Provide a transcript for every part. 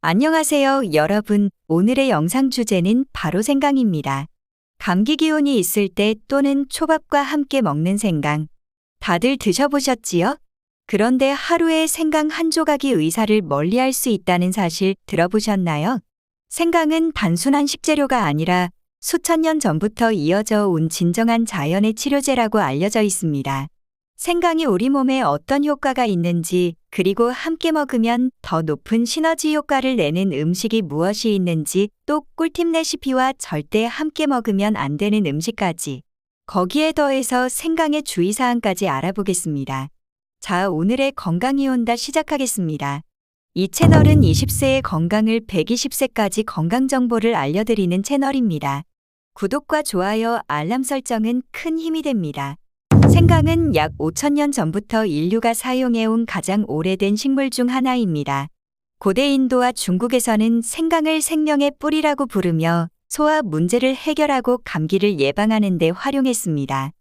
안녕하세요, 여러분. 오늘의 영상 주제는 바로 생강입니다. 감기 기운이 있을 때 또는 초밥과 함께 먹는 생강. 다들 드셔보셨지요? 그런데 하루에 생강 한 조각이 의사를 멀리할 수 있다는 사실 들어보셨나요? 생강은 단순한 식재료가 아니라 수천 년 전부터 이어져 온 진정한 자연의 치료제라고 알려져 있습니다. 생강이 우리 몸에 어떤 효과가 있는지, 그리고 함께 먹으면 더 높은 시너지 효과를 내는 음식이 무엇이 있는지, 또 꿀팁 레시피와 절대 함께 먹으면 안 되는 음식까지. 거기에 더해서 생강의 주의사항까지 알아보겠습니다. 자, 오늘의 건강이 온다 시작하겠습니다. 이 채널은 20세의 건강을 120세까지 건강 정보를 알려드리는 채널입니다. 구독과 좋아요, 알람 설정은 큰 힘이 됩니다. 생강은 약 5천년 전부터 인류가 사용해온 가장 오래된 식물 중 하나입니다. 고대 인도와 중국에서는 생강을 생명의 뿌리라고 부르며 소화 문제를 해결하고 감기를 예방하는 데 활용했습니다.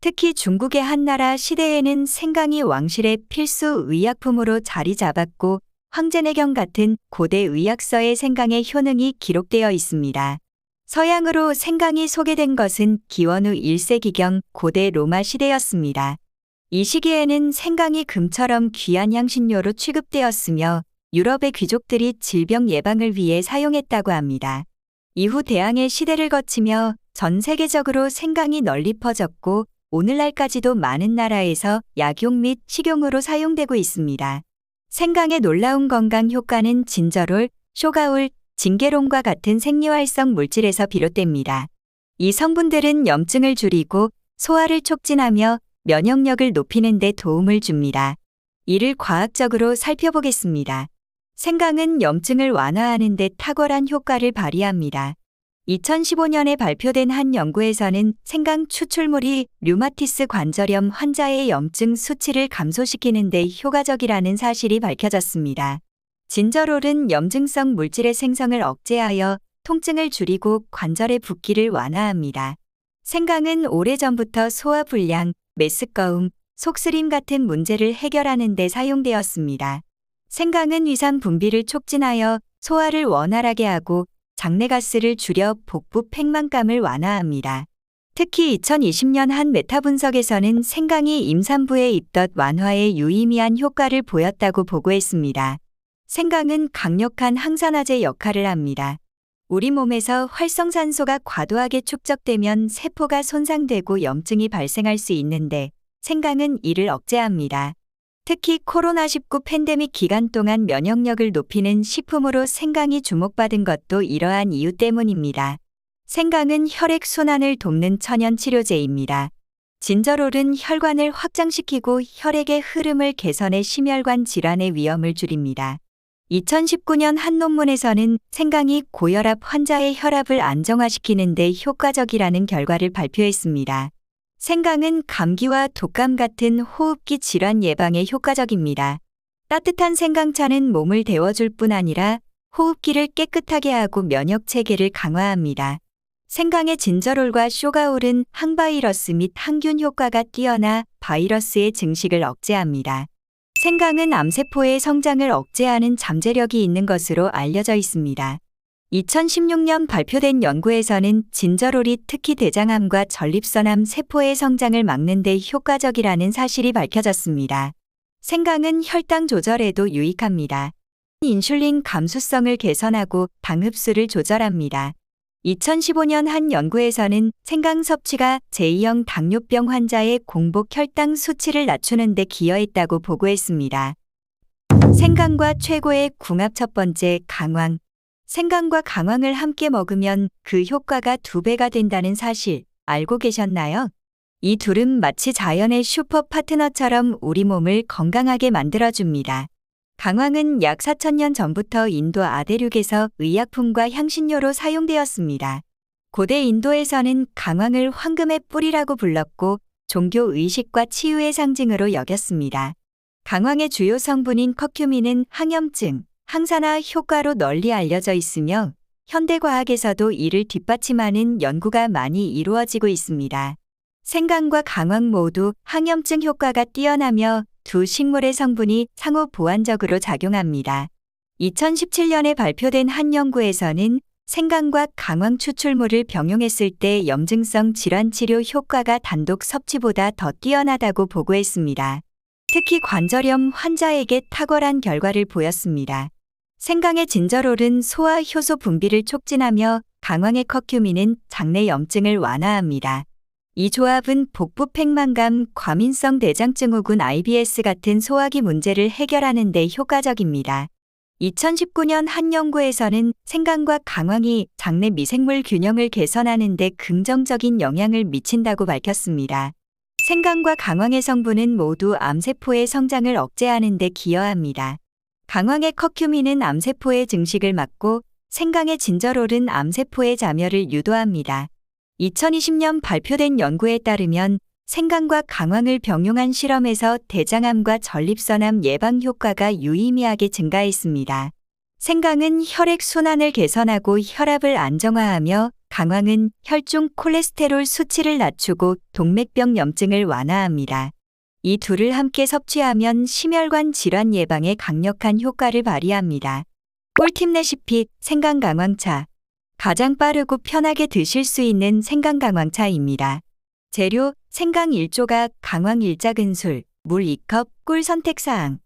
특히 중국의 한나라 시대에는 생강이 왕실의 필수 의약품으로 자리 잡았고 황제내경 같은 고대 의학서에 생강의 효능이 기록되어 있습니다. 서양으로 생강이 소개된 것은 기원 후 1세기경 고대 로마 시대였습니다. 이 시기에는 생강이 금처럼 귀한 향신료로 취급되었으며 유럽의 귀족들이 질병 예방을 위해 사용했다고 합니다. 이후 대항해 시대를 거치며 전 세계적으로 생강이 널리 퍼졌고 오늘날까지도 많은 나라에서 약용 및 식용으로 사용되고 있습니다. 생강의 놀라운 건강 효과는 진저롤, 쇼가울, 징계론과 같은 생리활성 물질에서 비롯됩니다. 이 성분들은 염증을 줄이고 소화를 촉진하며 면역력을 높이는 데 도움을 줍니다. 이를 과학적으로 살펴보겠습니다. 생강은 염증을 완화하는 데 탁월한 효과를 발휘합니다. 2015년에 발표된 한 연구에서는 생강 추출물이 류마티스 관절염 환자의 염증 수치를 감소시키는 데 효과적이라는 사실이 밝혀졌습니다. 진저롤은 염증성 물질의 생성을 억제하여 통증을 줄이고 관절의 붓기를 완화합니다. 생강은 오래전부터 소화불량, 메스꺼움, 속쓰림 같은 문제를 해결하는 데 사용되었습니다. 생강은 위산 분비를 촉진하여 소화를 원활하게 하고 장내가스를 줄여 복부 팽만감을 완화합니다. 특히 2020년 한 메타 분석에서는 생강이 임산부의 입덧 완화에 유의미한 효과를 보였다고 보고했습니다. 생강은 강력한 항산화제 역할을 합니다. 우리 몸에서 활성산소가 과도하게 축적되면 세포가 손상되고 염증이 발생할 수 있는데 생강은 이를 억제합니다. 특히 코로나19 팬데믹 기간 동안 면역력을 높이는 식품으로 생강이 주목받은 것도 이러한 이유 때문입니다. 생강은 혈액순환을 돕는 천연 치료제입니다. 진저롤은 혈관을 확장시키고 혈액의 흐름을 개선해 심혈관 질환의 위험을 줄입니다. 2019년 한 논문에서는 생강이 고혈압 환자의 혈압을 안정화시키는 데 효과적이라는 결과를 발표했습니다. 생강은 감기와 독감 같은 호흡기 질환 예방에 효과적입니다. 따뜻한 생강차는 몸을 데워줄 뿐 아니라 호흡기를 깨끗하게 하고 면역 체계를 강화합니다. 생강의 진저롤과 쇼가올은 항바이러스 및 항균 효과가 뛰어나 바이러스의 증식을 억제합니다. 생강은 암세포의 성장을 억제하는 잠재력이 있는 것으로 알려져 있습니다. 2016년 발표된 연구에서는 진저롤이 특히 대장암과 전립선암 세포의 성장을 막는 데 효과적이라는 사실이 밝혀졌습니다. 생강은 혈당 조절에도 유익합니다. 인슐린 감수성을 개선하고 당 흡수를 조절합니다. 2015년 한 연구에서는 생강 섭취가 제2형 당뇨병 환자의 공복 혈당 수치를 낮추는 데 기여했다고 보고했습니다. 생강과 최고의 궁합 첫 번째 강황. 생강과 강황을 함께 먹으면 그 효과가 두 배가 된다는 사실 알고 계셨나요? 이 둘은 마치 자연의 슈퍼 파트너처럼 우리 몸을 건강하게 만들어줍니다. 강황은 약 4천년 전부터 인도 아대륙에서 의약품과 향신료로 사용되었습니다. 고대 인도에서는 강황을 황금의 뿌리라고 불렀고 종교 의식과 치유의 상징으로 여겼습니다. 강황의 주요 성분인 커큐민은 항염증, 항산화 효과로 널리 알려져 있으며 현대과학에서도 이를 뒷받침하는 연구가 많이 이루어지고 있습니다. 생강과 강황 모두 항염증 효과가 뛰어나며 두 식물의 성분이 상호 보완적으로 작용합니다. 2017년에 발표된 한 연구에서는 생강과 강황 추출물을 병용했을 때 염증성 질환 치료 효과가 단독 섭취보다 더 뛰어나다고 보고했습니다. 특히 관절염 환자에게 탁월한 결과를 보였습니다. 생강의 진저롤은 소화 효소 분비를 촉진하며 강황의 커큐민은 장내 염증을 완화합니다. 이 조합은 복부 팽만감, 과민성 대장증 후군 IBS 같은 소화기 문제를 해결하는 데 효과적입니다. 2019년 한 연구에서는 생강과 강황이 장내 미생물 균형을 개선하는 데 긍정적인 영향을 미친다고 밝혔습니다. 생강과 강황의 성분은 모두 암세포의 성장을 억제하는 데 기여합니다. 강황의 커큐민은 암세포의 증식을 막고 생강의 진저롤은 암세포의 자멸을 유도합니다. 2020년 발표된 연구에 따르면 생강과 강황을 병용한 실험에서 대장암과 전립선암 예방 효과가 유의미하게 증가했습니다. 생강은 혈액 순환을 개선하고 혈압을 안정화하며 강황은 혈중 콜레스테롤 수치를 낮추고 동맥병 염증을 완화합니다. 이 둘을 함께 섭취하면 심혈관 질환 예방에 강력한 효과를 발휘합니다. 꿀팁 레시피 생강 강황차 가장 빠르고 편하게 드실 수 있는 생강 강황차입니다. 재료 생강 1조각, 강황 1작은술, 물 2컵, 꿀 선택사항.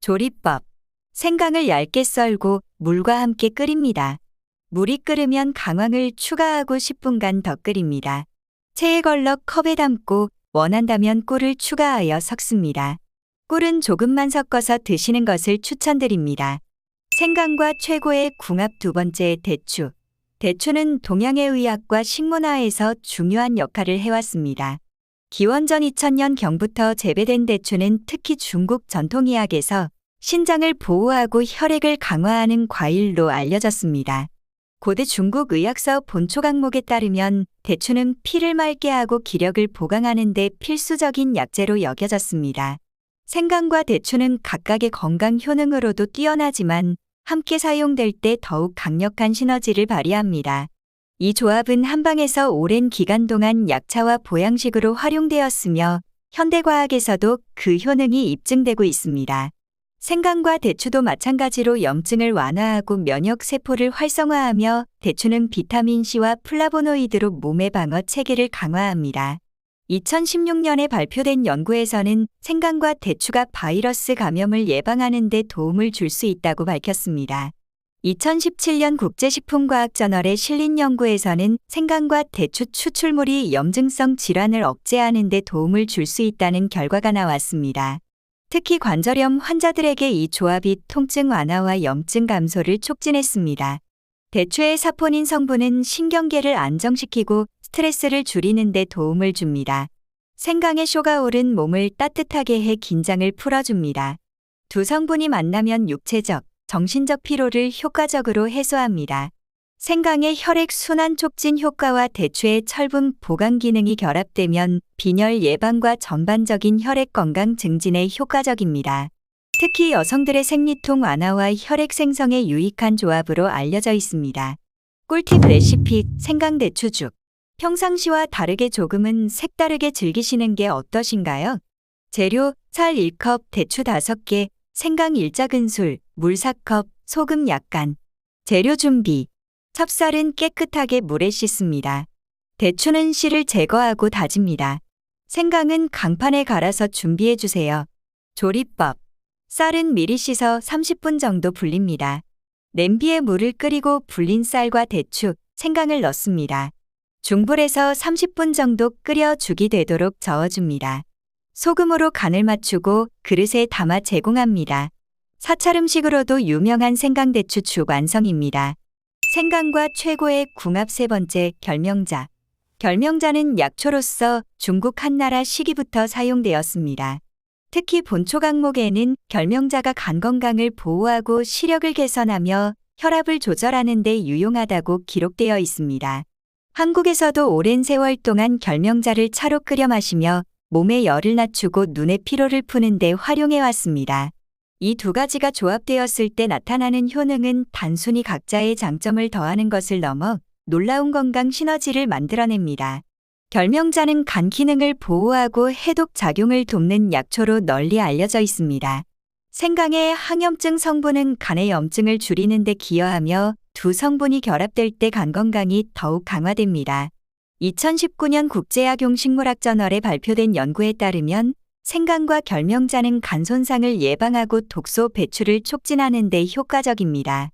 조리법. 생강을 얇게 썰고 물과 함께 끓입니다. 물이 끓으면 강황을 추가하고 10분간 더 끓입니다. 체에 걸러 컵에 담고 원한다면 꿀을 추가하여 섞습니다. 꿀은 조금만 섞어서 드시는 것을 추천드립니다. 생강과 최고의 궁합 두 번째 대추. 대추는 동양의 의학과 식문화에서 중요한 역할을 해왔습니다. 기원전 2000년 경부터 재배된 대추는 특히 중국 전통의학에서 신장을 보호하고 혈액을 강화하는 과일로 알려졌습니다. 고대 중국 의학서 본초 강목에 따르면 대추는 피를 맑게 하고 기력을 보강하는 데 필수적인 약재로 여겨졌습니다. 생강과 대추는 각각의 건강 효능으로도 뛰어나지만 함께 사용될 때 더욱 강력한 시너지를 발휘합니다. 이 조합은 한방에서 오랜 기간 동안 약차와 보양식으로 활용되었으며 현대과학에서도 그 효능이 입증되고 있습니다. 생강과 대추도 마찬가지로 염증을 완화하고 면역 세포를 활성화하며 대추는 비타민C와 플라보노이드로 몸의 방어 체계를 강화합니다. 2016년에 발표된 연구에서는 생강과 대추가 바이러스 감염을 예방하는 데 도움을 줄 수 있다고 밝혔습니다. 2017년 국제식품과학저널에 실린 연구에서는 생강과 대추 추출물이 염증성 질환을 억제하는 데 도움을 줄 수 있다는 결과가 나왔습니다. 특히 관절염 환자들에게 이 조합이 통증 완화와 염증 감소를 촉진했습니다. 대추의 사포닌 성분은 신경계를 안정시키고 스트레스를 줄이는 데 도움을 줍니다. 생강의 쇼가 오른 몸을 따뜻하게 해 긴장을 풀어줍니다. 두 성분이 만나면 육체적, 정신적 피로를 효과적으로 해소합니다. 생강의 혈액 순환 촉진 효과와 대추의 철분 보강 기능이 결합되면 빈혈 예방과 전반적인 혈액 건강 증진에 효과적입니다. 특히 여성들의 생리통 완화와 혈액 생성에 유익한 조합으로 알려져 있습니다. 꿀팁 레시피 생강대추죽 평상시와 다르게 조금은 색다르게 즐기시는 게 어떠신가요? 재료 쌀 1컵, 대추 5개, 생강 1작은술, 물 4컵, 소금 약간. 재료 준비. 찹쌀은 깨끗하게 물에 씻습니다. 대추는 씨를 제거하고 다집니다. 생강은 강판에 갈아서 준비해 주세요. 조리법. 쌀은 미리 씻어 30분 정도 불립니다. 냄비에 물을 끓이고 불린 쌀과 대추, 생강을 넣습니다. 중불에서 30분 정도 끓여 죽이 되도록 저어줍니다. 소금으로 간을 맞추고 그릇에 담아 제공합니다. 사찰 음식으로도 유명한 생강대추죽 완성입니다. 생강과 최고의 궁합 세 번째 결명자. 결명자는 약초로서 중국 한나라 시기부터 사용되었습니다. 특히 본초 강목에는 결명자가 간 건강을 보호하고 시력을 개선하며 혈압을 조절하는 데 유용하다고 기록되어 있습니다. 한국에서도 오랜 세월 동안 결명자를 차로 끓여 마시며 몸의 열을 낮추고 눈의 피로를 푸는 데 활용해 왔습니다. 이 두 가지가 조합되었을 때 나타나는 효능은 단순히 각자의 장점을 더하는 것을 넘어 놀라운 건강 시너지를 만들어냅니다. 결명자는 간 기능을 보호하고 해독 작용을 돕는 약초로 널리 알려져 있습니다. 생강의 항염증 성분은 간의 염증을 줄이는 데 기여하며 두 성분이 결합될 때 간 건강이 더욱 강화됩니다. 2019년 국제약용식물학 저널에 발표된 연구에 따르면 생강과 결명자는 간 손상을 예방하고 독소 배출을 촉진하는 데 효과적입니다.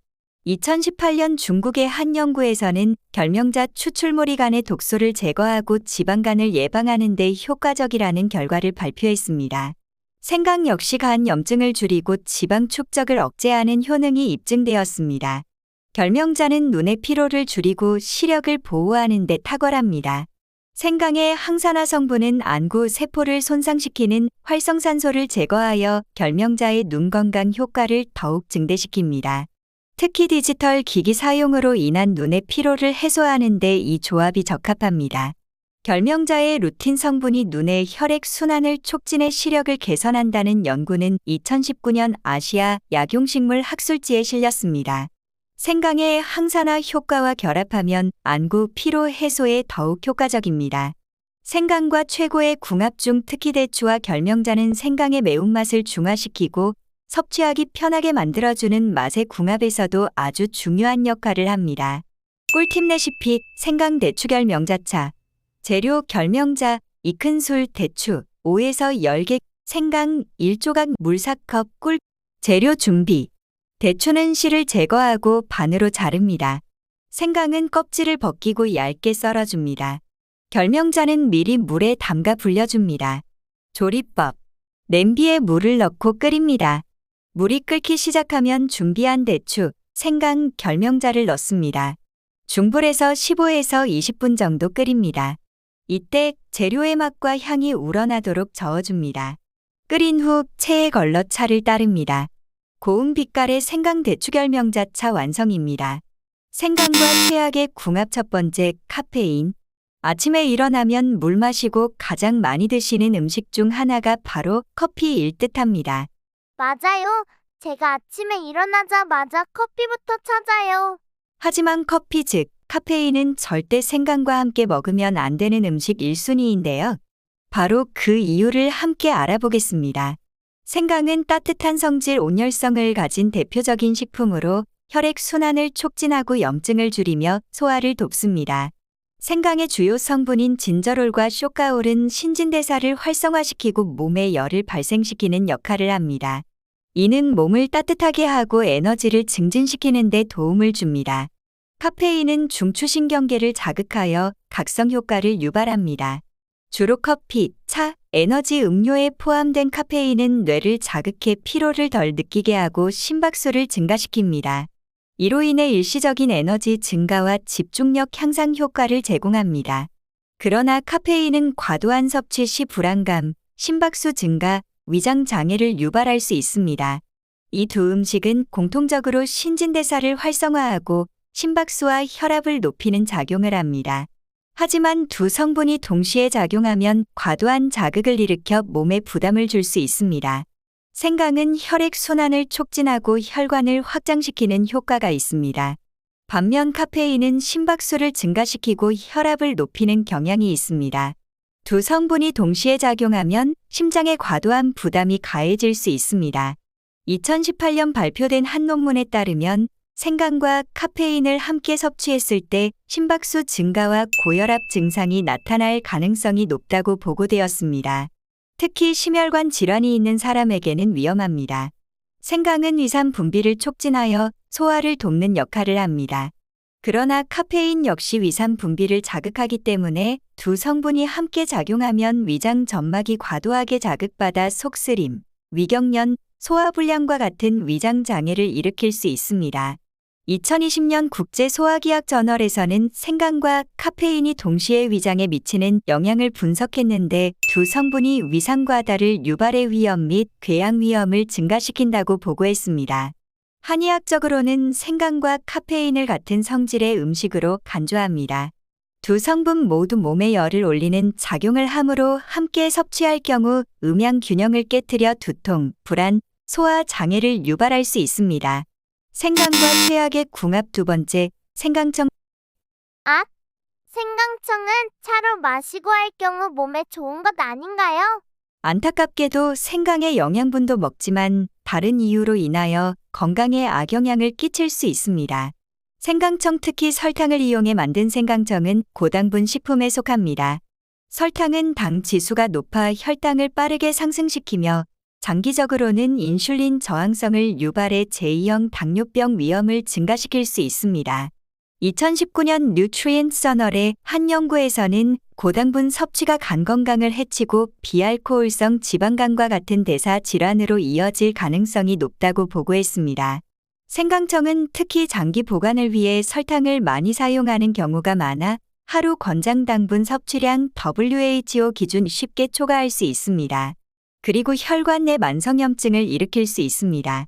2018년 중국의 한 연구에서는 결명자 추출물이 간의 독소를 제거하고 지방간을 예방하는 데 효과적이라는 결과를 발표했습니다. 생강 역시 간 염증을 줄이고 지방 축적을 억제하는 효능이 입증되었습니다. 결명자는 눈의 피로를 줄이고 시력을 보호하는 데 탁월합니다. 생강의 항산화 성분은 안구 세포를 손상시키는 활성산소를 제거하여 결명자의 눈 건강 효과를 더욱 증대시킵니다. 특히 디지털 기기 사용으로 인한 눈의 피로를 해소하는 데 이 조합이 적합합니다. 결명자의 루틴 성분이 눈의 혈액 순환을 촉진해 시력을 개선한다는 연구는 2019년 아시아 약용식물 학술지에 실렸습니다. 생강의 항산화 효과와 결합하면 안구 피로 해소에 더욱 효과적입니다. 생강과 최고의 궁합 중 특히 대추와 결명자는 생강의 매운맛을 중화시키고 섭취하기 편하게 만들어주는 맛의 궁합에서도 아주 중요한 역할을 합니다. 꿀팁 레시피 생강 대추 결명자차 재료 결명자 익은 술 대추 5에서 10개 생강 1조각 물 4컵 꿀 재료 준비 대추는 씨를 제거하고 반으로 자릅니다. 생강은 껍질을 벗기고 얇게 썰어줍니다. 결명자는 미리 물에 담가 불려줍니다. 조리법 냄비에 물을 넣고 끓입니다. 물이 끓기 시작하면 준비한 대추, 생강, 결명자를 넣습니다. 중불에서 15에서 20분 정도 끓입니다. 이때 재료의 맛과 향이 우러나도록 저어줍니다. 끓인 후 체에 걸러 차를 따릅니다. 고운 빛깔의 생강 대추결명자차 완성입니다. 생강과 최악의 궁합 첫 번째 카페인. 아침에 일어나면 물 마시고 가장 많이 드시는 음식 중 하나가 바로 커피일 듯합니다. 맞아요. 제가 아침에 일어나자마자 커피부터 찾아요. 하지만 커피 즉 카페인은 절대 생강과 함께 먹으면 안 되는 음식 1순위인데요. 바로 그 이유를 함께 알아보겠습니다. 생강은 따뜻한 성질 온열성을 가진 대표적인 식품으로 혈액 순환을 촉진하고 염증을 줄이며 소화를 돕습니다. 생강의 주요 성분인 진저롤과 쇼카올은 신진대사를 활성화시키고 몸에 열을 발생시키는 역할을 합니다. 이는 몸을 따뜻하게 하고 에너지를 증진시키는 데 도움을 줍니다. 카페인은 중추신경계를 자극하여 각성 효과를 유발합니다. 주로 커피, 차, 에너지 음료에 포함된 카페인은 뇌를 자극해 피로를 덜 느끼게 하고 심박수를 증가시킵니다. 이로 인해 일시적인 에너지 증가와 집중력 향상 효과를 제공합니다. 그러나 카페인은 과도한 섭취 시 불안감, 심박수 증가, 위장 장애를 유발할 수 있습니다. 이 두 음식은 공통적으로 신진대사를 활성화하고 심박수와 혈압을 높이는 작용을 합니다. 하지만 두 성분이 동시에 작용하면 과도한 자극을 일으켜 몸에 부담을 줄 수 있습니다. 생강은 혈액 순환을 촉진하고 혈관을 확장시키는 효과가 있습니다. 반면 카페인은 심박수를 증가시키고 혈압을 높이는 경향이 있습니다. 두 성분이 동시에 작용하면 심장에 과도한 부담이 가해질 수 있습니다. 2018년 발표된 한 논문에 따르면 생강과 카페인을 함께 섭취했을 때 심박수 증가와 고혈압 증상이 나타날 가능성이 높다고 보고되었습니다. 특히 심혈관 질환이 있는 사람에게는 위험합니다. 생강은 위산 분비를 촉진하여 소화를 돕는 역할을 합니다. 그러나 카페인 역시 위산 분비를 자극하기 때문에 두 성분이 함께 작용하면 위장 점막이 과도하게 자극받아 속쓰림, 위경련, 소화불량과 같은 위장 장애를 일으킬 수 있습니다. 2020년 국제 소화기학 저널에서는 생강과 카페인이 동시에 위장에 미치는 영향을 분석했는데 두 성분이 위상과다를 유발의 위험 및 궤양 위험을 증가시킨다고 보고했습니다. 한의학적으로는 생강과 카페인을 같은 성질의 음식으로 간주합니다. 두 성분 모두 몸에 열을 올리는 작용을 함으로 함께 섭취할 경우 음양 균형을 깨뜨려 두통, 불안, 소화 장애를 유발할 수 있습니다. 생강과 최악의 궁합 두 번째, 생강청 아, 생강청은 차로 마시고 할 경우 몸에 좋은 것 아닌가요? 안타깝게도 생강의 영양분도 먹지만 다른 이유로 인하여 건강에 악영향을 끼칠 수 있습니다. 생강청 특히 설탕을 이용해 만든 생강청은 고당분 식품에 속합니다. 설탕은 당 지수가 높아 혈당을 빠르게 상승시키며 장기적으로는 인슐린 저항성을 유발해 제2형 당뇨병 위험을 증가시킬 수 있습니다. 2019년 뉴트리엔트 저널의 한 연구에서는 고당분 섭취가 간 건강을 해치고 비알코올성 지방간과 같은 대사 질환으로 이어질 가능성이 높다고 보고했습니다. 생강청은 특히 장기 보관을 위해 설탕을 많이 사용하는 경우가 많아 하루 권장 당분 섭취량 WHO 기준 쉽게 초과할 수 있습니다. 그리고 혈관 내 만성염증을 일으킬 수 있습니다.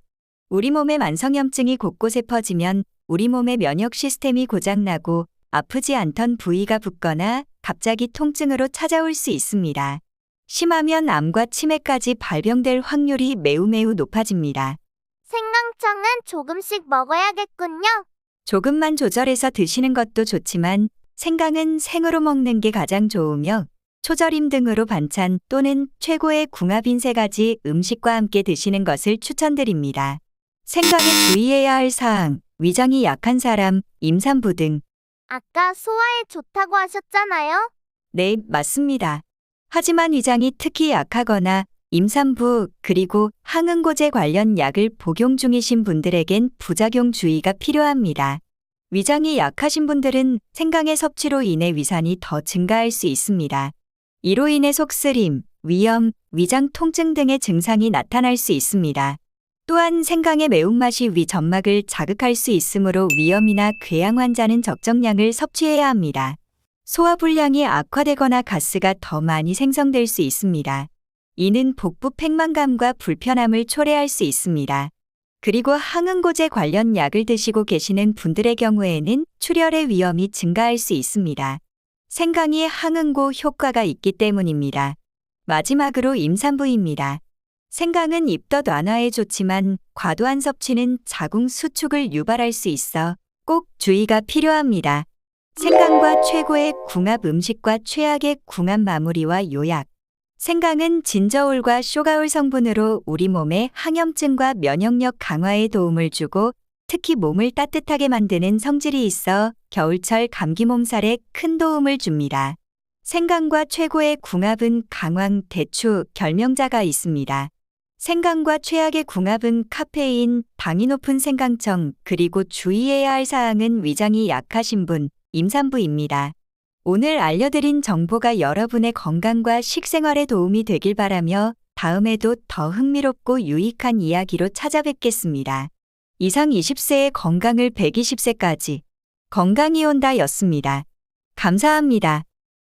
우리 몸의 만성염증이 곳곳에 퍼지면 우리 몸의 면역 시스템이 고장나고 아프지 않던 부위가 붓거나 갑자기 통증으로 찾아올 수 있습니다. 심하면 암과 치매까지 발병될 확률이 매우 매우 높아집니다. 생강청은 조금씩 먹어야겠군요. 조금만 조절해서 드시는 것도 좋지만 생강은 생으로 먹는 게 가장 좋으며 초절임 등으로 반찬 또는 최고의 궁합인 세 가지 음식과 함께 드시는 것을 추천드립니다. 생강에 주의해야 할 사항, 위장이 약한 사람, 임산부 등. 아까 소화에 좋다고 하셨잖아요. 네, 맞습니다. 하지만 위장이 특히 약하거나 임산부 그리고 항응고제 관련 약을 복용 중이신 분들에겐 부작용 주의가 필요합니다. 위장이 약하신 분들은 생강의 섭취로 인해 위산이 더 증가할 수 있습니다. 이로 인해 속쓰림, 위염, 위장 통증 등의 증상이 나타날 수 있습니다. 또한 생강의 매운맛이 위 점막을 자극할 수 있으므로 위염이나 궤양 환자는 적정량을 섭취해야 합니다. 소화 불량이 악화되거나 가스가 더 많이 생성될 수 있습니다. 이는 복부 팽만감과 불편함을 초래할 수 있습니다. 그리고 항응고제 관련 약을 드시고 계시는 분들의 경우에는 출혈의 위험이 증가할 수 있습니다. 생강이 항응고 효과가 있기 때문입니다. 마지막으로 임산부입니다. 생강은 입덧 완화에 좋지만 과도한 섭취는 자궁 수축을 유발할 수 있어 꼭 주의가 필요합니다. 생강과 최고의 궁합 음식과 최악의 궁합 마무리와 요약. 생강은 진저올과 쇼가올 성분으로 우리 몸의 항염증과 면역력 강화에 도움을 주고 특히 몸을 따뜻하게 만드는 성질이 있어 겨울철 감기 몸살에 큰 도움을 줍니다. 생강과 최고의 궁합은 강황, 대추, 결명자가 있습니다. 생강과 최악의 궁합은 카페인, 당이 높은 생강청, 그리고 주의해야 할 사항은 위장이 약하신 분, 임산부입니다. 오늘 알려드린 정보가 여러분의 건강과 식생활에 도움이 되길 바라며 다음에도 더 흥미롭고 유익한 이야기로 찾아뵙겠습니다. 이상 20세의 건강을 120세까지 건강이 온다 였습니다. 감사합니다.